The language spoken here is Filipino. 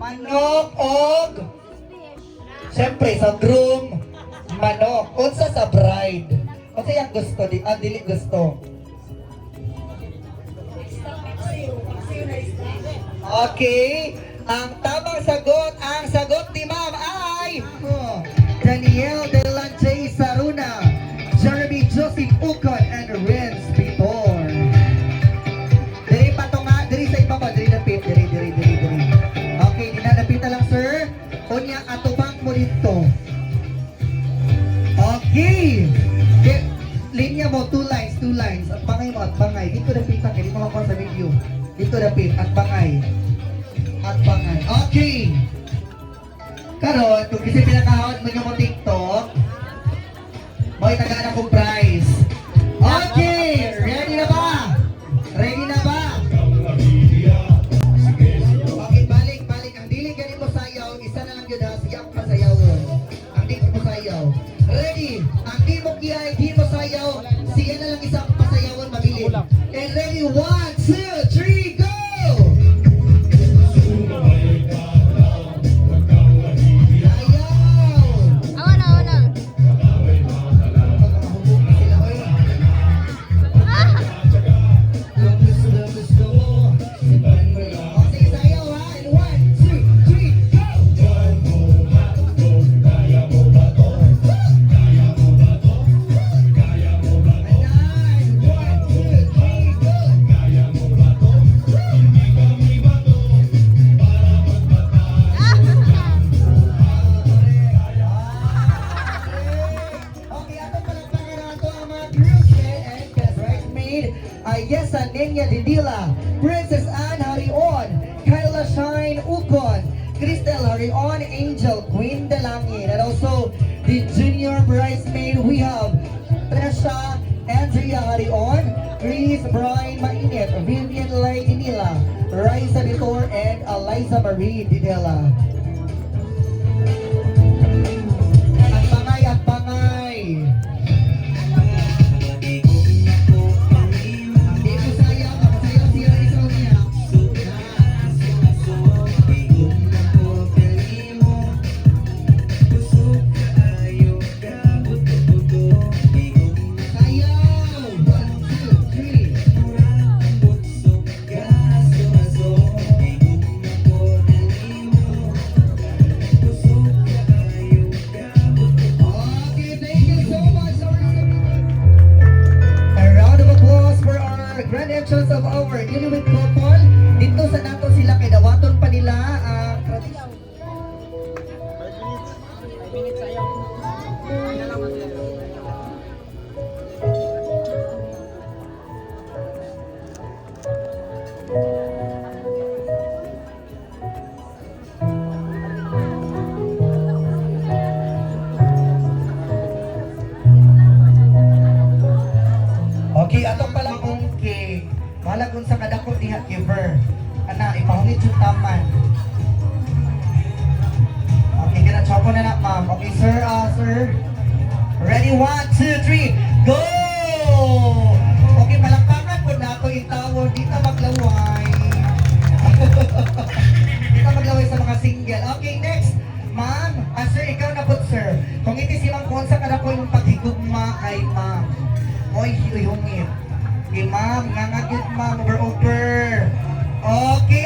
Manok og Siyempre sa groom manok unsa sa bride. Unsa yang gusto di ah, dili gusto. Okay, ang tamang sagot, ang sagot ni Ma'am ay oh, Daniel Dito dapit, at bangay. At bangay. Okay. Karon, kung kasi pinakahawad mo niyo mo TikTok, Mo'y tagaan akong prize. Okay! Ready na ba? Ready na ba? Okay, balik, balik. Ang dili ganit mo sayaw, isa na lang yun ha. Sayaw yun. Ang di mo sayaw. Ready? Ang di mo kiyay, di mo sayaw. Siya na lang isang pasayawan mabilis. And ready? One, two, bridesmaid. Ay yes, ang Nenya Didila, Princess Anne Harion, Kyla Shine Ukon, Cristel Harion, Angel Queen Delangin, and also the junior bridesmaid we have Tresha Andrea Harion, Chris Brian Mainit, Vivian Lay Dinila, Raisa Vitor, and Eliza Marie Dinila. Of our Inuit couple. Dito sa nato sila kay dawaton pa nila ang tradisyon. Okay, sir. Ready, one, two, three, go! Okay, palakpakan po na ako itawon. Di na maglaway. Di na maglaway sa mga single. Okay, next. Ma'am, ah, sir, ikaw na po, sir. Kung iti si Ma'am Konsa kada po yung paghigugma kay ma'am. Oy, hiyungit. Okay, ma'am, ngangagit ma'am, over over. Okay,